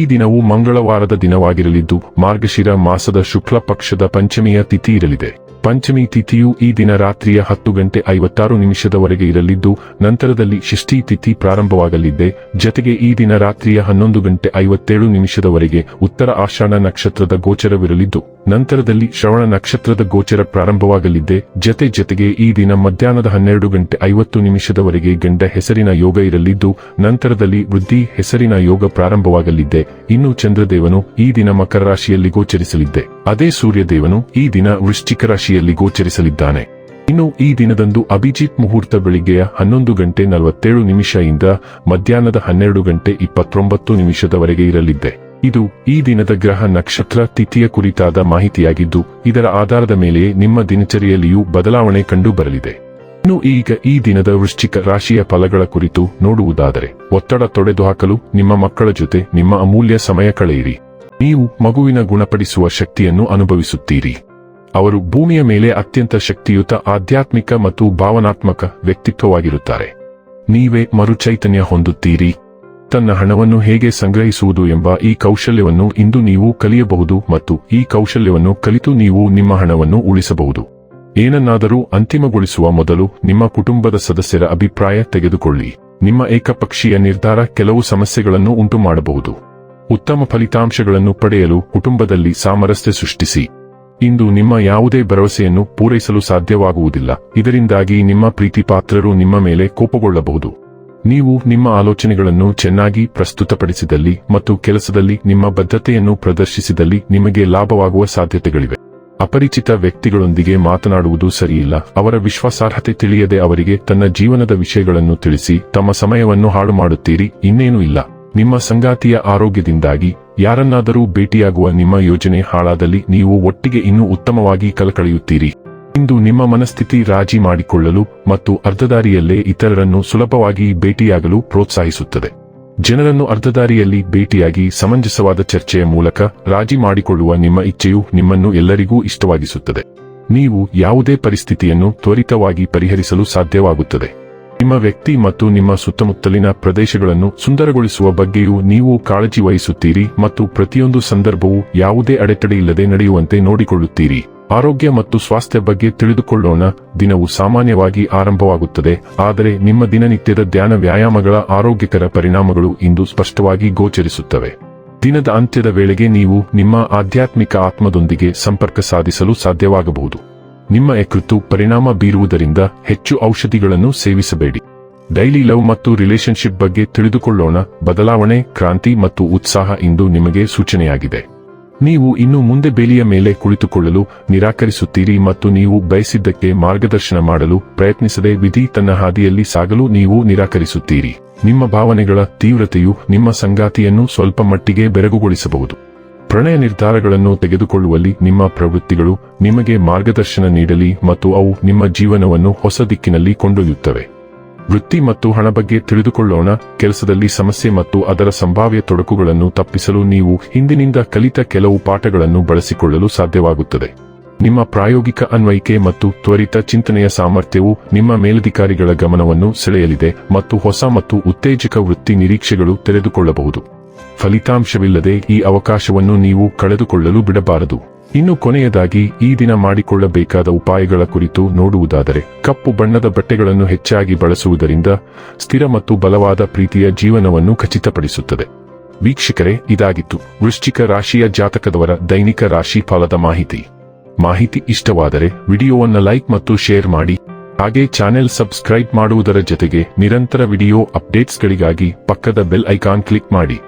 ಈ ದಿನವು ಮಂಗಳವಾರದ ದಿನವಾಗಿರಲಿದ್ದು ಮಾರ್ಗಶಿರ ಮಾಸದ ಶುಕ್ಲ ಪಕ್ಷದ ಪಂಚಮಿಯ ತಿಥಿ ಇರಲಿದೆ. ಪಂಚಮಿ ತಿಥಿಯು ಈ ದಿನ ರಾತ್ರಿಯ ಹತ್ತು ಗಂಟೆ ಐವತ್ತಾರು ನಿಮಿಷದವರೆಗೆ ಇರಲಿದ್ದು, ನಂತರದಲ್ಲಿ ಷಷ್ಠಿ ತಿಥಿ ಪ್ರಾರಂಭವಾಗಲಿದೆ. ಜತೆಗೆ ಈ ದಿನ ರಾತ್ರಿಯ ಹನ್ನೊಂದು ಗಂಟೆ ಐವತ್ತೇಳು ನಿಮಿಷದವರೆಗೆ ಉತ್ತರ ಆಷಾಢ ನಕ್ಷತ್ರದ ಗೋಚರವಿರಲಿದ್ದು, ನಂತರದಲ್ಲಿ ಶ್ರವಣ ನಕ್ಷತ್ರದ ಗೋಚರ ಪ್ರಾರಂಭವಾಗಲಿದೆ. ಜತೆ ಜತೆಗೆ ಈ ದಿನ ಮಧ್ಯಾಹ್ನದ ಹನ್ನೆರಡು ಗಂಟೆ ಐವತ್ತು ನಿಮಿಷದವರೆಗೆ ಗಂಡ ಹೆಸರಿನ ಯೋಗ ಇರಲಿದ್ದು, ನಂತರದಲ್ಲಿ ವೃದ್ಧಿ ಹೆಸರಿನ ಯೋಗ ಪ್ರಾರಂಭವಾಗಲಿದೆ. ಇನ್ನು ಚಂದ್ರದೇವನು ಈ ದಿನ ಮಕರ ರಾಶಿಯಲ್ಲಿ ಗೋಚರಿಸಲಿದ್ದೆ ಅದೇ ಸೂರ್ಯದೇವನು ಈ ದಿನ ವೃಶ್ಚಿಕ ರಾಶಿಯಲ್ಲಿ ಗೋಚರಿಸಲಿದ್ದಾನೆ. ಇನ್ನು ಈ ದಿನದಂದು ಅಭಿಜಿತ್ ಮುಹೂರ್ತ ಬೆಳಿಗ್ಗೆಯ ಹನ್ನೊಂದು ಗಂಟೆ ನಲವತ್ತೇಳು ನಿಮಿಷದಿಂದ ಮಧ್ಯಾಹ್ನದ ಹನ್ನೆರಡು ಗಂಟೆ ಇಪ್ಪತ್ತೊಂಬತ್ತು ನಿಮಿಷದವರೆಗೆ ಇರಲಿದೆ ಇದು ಈ ದಿನದ ಗ್ರಹ ನಕ್ಷತ್ರ ತಿಥಿಯ ಕುರಿತಾದ ಮಾಹಿತಿಯಾಗಿದ್ದು, ಇದರ ಆಧಾರದ ಮೇಲೆಯೇ ನಿಮ್ಮ ದಿನಚರಿಯಲ್ಲಿಯೂ ಬದಲಾವಣೆ ಕಂಡು ಬರಲಿದೆ ಇನ್ನು ಈಗ ಈ ದಿನದ ವೃಶ್ಚಿಕ ರಾಶಿಯ ಫಲಗಳ ಕುರಿತು ನೋಡುವುದಾದರೆ, ಒತ್ತಡ ತೊಡೆದುಹಾಕಲು ನಿಮ್ಮ ಮಕ್ಕಳ ಜೊತೆ ನಿಮ್ಮ ಅಮೂಲ್ಯ ಸಮಯ ಕಳೆಯಿರಿ. ನೀವು ಮಗುವಿನ ಗುಣಪಡಿಸುವ ಶಕ್ತಿಯನ್ನು ಅನುಭವಿಸುತ್ತೀರಿ. ಅವರು ಭೂಮಿಯ ಮೇಲೆ ಅತ್ಯಂತ ಶಕ್ತಿಯುತ, ಆಧ್ಯಾತ್ಮಿಕ ಮತ್ತು ಭಾವನಾತ್ಮಕ ವ್ಯಕ್ತಿತ್ವವಾಗಿರುತ್ತಾರೆ. ನೀವೇ ಮರುಚೈತನ್ಯ ಹೊಂದುತ್ತೀರಿ. ತನ್ನ ಹಣವನ್ನು ಹೇಗೆ ಸಂಗ್ರಹಿಸುವುದು ಎಂಬ ಈ ಕೌಶಲ್ಯವನ್ನು ಇಂದು ನೀವು ಕಲಿಯಬಹುದು ಮತ್ತು ಈ ಕೌಶಲ್ಯವನ್ನು ಕಲಿತು ನೀವು ನಿಮ್ಮ ಹಣವನ್ನು ಉಳಿಸಬಹುದು. ಏನನ್ನಾದರೂ ಅಂತಿಮಗೊಳಿಸುವ ಮೊದಲು ನಿಮ್ಮ ಕುಟುಂಬದ ಸದಸ್ಯರ ಅಭಿಪ್ರಾಯ ತೆಗೆದುಕೊಳ್ಳಿ. ನಿಮ್ಮ ಏಕಪಕ್ಷೀಯ ನಿರ್ಧಾರ ಕೆಲವು ಸಮಸ್ಯೆಗಳನ್ನು ಉಂಟು ಮಾಡಬಹುದು ಉತ್ತಮ ಫಲಿತಾಂಶಗಳನ್ನು ಪಡೆಯಲು ಕುಟುಂಬದಲ್ಲಿ ಸಾಮರಸ್ಯ ಸೃಷ್ಟಿಸಿ. ಇಂದು ನಿಮ್ಮ ಯಾವುದೇ ಭರವಸೆಯನ್ನು ಪೂರೈಸಲು ಸಾಧ್ಯವಾಗುವುದಿಲ್ಲ. ಇದರಿಂದಾಗಿ ನಿಮ್ಮ ಪ್ರೀತಿಪಾತ್ರರು ನಿಮ್ಮ ಮೇಲೆ ಕೋಪಗೊಳ್ಳಬಹುದು. ನೀವು ನಿಮ್ಮ ಆಲೋಚನೆಗಳನ್ನು ಚೆನ್ನಾಗಿ ಪ್ರಸ್ತುತಪಡಿಸಿದಲ್ಲಿ ಮತ್ತು ಕೆಲಸದಲ್ಲಿ ನಿಮ್ಮ ಬದ್ಧತೆಯನ್ನು ಪ್ರದರ್ಶಿಸಿದಲ್ಲಿ ನಿಮಗೆ ಲಾಭವಾಗುವ ಸಾಧ್ಯತೆಗಳಿವೆ. ಅಪರಿಚಿತ ವ್ಯಕ್ತಿಗಳೊಂದಿಗೆ ಮಾತನಾಡುವುದು ಸರಿಯಿಲ್ಲ. ಅವರ ವಿಶ್ವಾಸಾರ್ಹತೆ ತಿಳಿಯದೆ ಅವರಿಗೆ ತನ್ನ ಜೀವನದ ವಿಷಯಗಳನ್ನು ತಿಳಿಸಿ ತಮ್ಮ ಸಮಯವನ್ನು ಹಾಳು ಮಾಡುತ್ತೀರಿ ಇನ್ನೇನೂ ಇಲ್ಲ. ನಿಮ್ಮ ಸಂಗಾತಿಯ ಆರೋಗ್ಯದಿಂದಾಗಿ ಯಾರನ್ನಾದರೂ ಭೇಟಿಯಾಗುವ ನಿಮ್ಮ ಯೋಜನೆ ಹಾಳಾದಲ್ಲಿ ನೀವು ಒಟ್ಟಿಗೆ ಇನ್ನೂ ಉತ್ತಮವಾಗಿ ಕಲಕಳೆಯುತ್ತೀರಿ. ಇಂದು ನಿಮ್ಮ ಮನಸ್ಥಿತಿ ರಾಜಿ ಮಾಡಿಕೊಳ್ಳಲು ಮತ್ತು ಅರ್ಧದಾರಿಯಲ್ಲೇ ಇತರರನ್ನು ಸುಲಭವಾಗಿ ಭೇಟಿಯಾಗಲು ಪ್ರೋತ್ಸಾಹಿಸುತ್ತದೆ. ಜನರನ್ನು ಅರ್ಧದಾರಿಯಲ್ಲಿ ಭೇಟಿಯಾಗಿ ಸಮಂಜಸವಾದ ಚರ್ಚೆಯ ಮೂಲಕ ರಾಜಿ ಮಾಡಿಕೊಳ್ಳುವ ನಿಮ್ಮ ಇಚ್ಛೆಯು ನಿಮ್ಮನ್ನು ಎಲ್ಲರಿಗೂ ಇಷ್ಟವಾಗಿಸುತ್ತದೆ. ನೀವು ಯಾವುದೇ ಪರಿಸ್ಥಿತಿಯನ್ನು ತ್ವರಿತವಾಗಿ ಪರಿಹರಿಸಲು ಸಾಧ್ಯವಾಗುತ್ತದೆ. ನಿಮ್ಮ ವ್ಯಕ್ತಿ ಮತ್ತು ನಿಮ್ಮ ಸುತ್ತಮುತ್ತಲಿನ ಪ್ರದೇಶಗಳನ್ನು ಸುಂದರಗೊಳಿಸುವ ಬಗ್ಗೆಯೂ ನೀವು ಕಾಳಜಿ ವಹಿಸುತ್ತೀರಿ ಮತ್ತು ಪ್ರತಿಯೊಂದು ಸಂದರ್ಭವೂ ಯಾವುದೇ ಅಡೆತಡೆಯಿಲ್ಲದೆ ನಡೆಯುವಂತೆ ನೋಡಿಕೊಳ್ಳುತ್ತೀರಿ. ಆರೋಗ್ಯ ಮತ್ತು ಸ್ವಾಸ್ಥ್ಯ ಬಗ್ಗೆ ತಿಳಿದುಕೊಳ್ಳೋಣ. ದಿನವು ಸಾಮಾನ್ಯವಾಗಿ ಆರಂಭವಾಗುತ್ತದೆ. ಆದರೆ ನಿಮ್ಮ ದಿನನಿತ್ಯದ ಧ್ಯಾನ ವ್ಯಾಯಾಮಗಳ ಆರೋಗ್ಯಕರ ಪರಿಣಾಮಗಳು ಇಂದು ಸ್ಪಷ್ಟವಾಗಿ ಗೋಚರಿಸುತ್ತವೆ. ದಿನದ ಅಂತ್ಯದ ವೇಳೆಗೆ ನೀವು ನಿಮ್ಮ ಆಧ್ಯಾತ್ಮಿಕ ಆತ್ಮದೊಂದಿಗೆ ಸಂಪರ್ಕ ಸಾಧಿಸಲು ಸಾಧ್ಯವಾಗಬಹುದು. ನಿಮ್ಮ ಯಕೃತ್ತು ಪರಿಣಾಮ ಬೀರುವುದರಿಂದ ಹೆಚ್ಚು ಔಷಧಿಗಳನ್ನು ಸೇವಿಸಬೇಡಿ. ಡೈಲಿ ಲವ್ ಮತ್ತು ರಿಲೇಶನ್ಶಿಪ್ ಬಗ್ಗೆ ತಿಳಿದುಕೊಳ್ಳೋಣ. ಬದಲಾವಣೆ, ಕ್ರಾಂತಿ ಮತ್ತು ಉತ್ಸಾಹ ಇಂದು ನಿಮಗೆ ಸೂಚನೆಯಾಗಿದೆ. ನೀವು ಇನ್ನು ಮುಂದೆ ಬೇಲಿಯ ಮೇಲೆ ಕುಳಿತುಕೊಳ್ಳಲು ನಿರಾಕರಿಸುತ್ತೀರಿ ಮತ್ತು ನೀವು ಬಯಸಿದ್ದಕ್ಕೆ ಮಾರ್ಗದರ್ಶನ ಮಾಡಲು ಪ್ರಯತ್ನಿಸದೆ ವಿಧಿ ತನ್ನ ಹಾದಿಯಲ್ಲಿ ಸಾಗಲು ನೀವು ನಿರಾಕರಿಸುತ್ತೀರಿ. ನಿಮ್ಮ ಭಾವನೆಗಳ ತೀವ್ರತೆಯು ನಿಮ್ಮ ಸಂಗಾತಿಯನ್ನು ಸ್ವಲ್ಪ ಮಟ್ಟಿಗೆ ಬೆರಗುಗೊಳಿಸಬಹುದು. ಪ್ರಣಯ ನಿರ್ಧಾರಗಳನ್ನು ತೆಗೆದುಕೊಳ್ಳುವಲ್ಲಿ ನಿಮ್ಮ ಪ್ರವೃತ್ತಿಗಳು ನಿಮಗೆ ಮಾರ್ಗದರ್ಶನ ನೀಡಲಿ ಮತ್ತು ಅವು ನಿಮ್ಮ ಜೀವನವನ್ನು ಹೊಸ ದಿಕ್ಕಿನಲ್ಲಿ ಕೊಂಡೊಯ್ಯುತ್ತವೆ. ವೃತ್ತಿ ಮತ್ತು ಹಣ ಬಗ್ಗೆ ತಿಳಿದುಕೊಳ್ಳೋಣ, ಕೆಲಸದಲ್ಲಿ ಸಮಸ್ಯೆ ಮತ್ತು ಅದರ ಸಂಭಾವ್ಯ ತೊಡಕುಗಳನ್ನು ತಪ್ಪಿಸಲು ನೀವು ಹಿಂದಿನಿಂದ ಕಲಿತ ಕೆಲವು ಪಾಠಗಳನ್ನು ಬಳಸಿಕೊಳ್ಳಲು ಸಾಧ್ಯವಾಗುತ್ತದೆ. ನಿಮ್ಮ ಪ್ರಾಯೋಗಿಕ ಅನ್ವಯಿಕೆ ಮತ್ತು ತ್ವರಿತ ಚಿಂತನೆಯ ಸಾಮರ್ಥ್ಯವು ನಿಮ್ಮ ಮೇಲಧಿಕಾರಿಗಳ ಗಮನವನ್ನು ಸೆಳೆಯಲಿದೆ ಮತ್ತು ಹೊಸ ಮತ್ತು ಉತ್ತೇಜಕ ವೃತ್ತಿ ನಿರೀಕ್ಷೆಗಳು ತೆರೆದುಕೊಳ್ಳಬಹುದು. ಫಲಿತಾಂಶವಿಲ್ಲದೆ ಈ ಅವಕಾಶವನ್ನು ನೀವು ಕಳೆದುಕೊಳ್ಳಲು ಬಿಡಬಾರದು. ಇನ್ನು ಕೊನೆಯದಾಗಿ, ಈ ದಿನ ಮಾಡಿಕೊಳ್ಳಬೇಕಾದ ಉಪಾಯಗಳ ಕುರಿತು ನೋಡುವುದಾದರೆ, ಕಪ್ಪು ಬಣ್ಣದ ಬಟ್ಟೆಗಳನ್ನು ಹೆಚ್ಚಾಗಿ ಬಳಸುವುದರಿಂದ ಸ್ಥಿರ ಮತ್ತು ಬಲವಾದ ಪ್ರೀತಿಯ ಜೀವನವನ್ನು ಖಚಿತಪಡಿಸುತ್ತದೆ. ವೀಕ್ಷಕರೇ, ಇದಾಗಿತ್ತು ವೃಶ್ಚಿಕ ರಾಶಿಯ ಜಾತಕದವರ ದೈನಿಕ ರಾಶಿ ಫಲದ ಮಾಹಿತಿ. ಮಾಹಿತಿ ಇಷ್ಟವಾದರೆ ವಿಡಿಯೋವನ್ನು ಲೈಕ್ ಮತ್ತು ಶೇರ್ ಮಾಡಿ. ಹಾಗೆ ಚಾನೆಲ್ ಸಬ್ಸ್ಕ್ರೈಬ್ ಮಾಡುವುದರ ಜೊತೆಗೆ ನಿರಂತರ ವಿಡಿಯೋ ಅಪ್ಡೇಟ್ಸ್ಗಳಿಗಾಗಿ ಪಕ್ಕದ ಬೆಲ್ ಐಕಾನ್ ಕ್ಲಿಕ್ ಮಾಡಿ.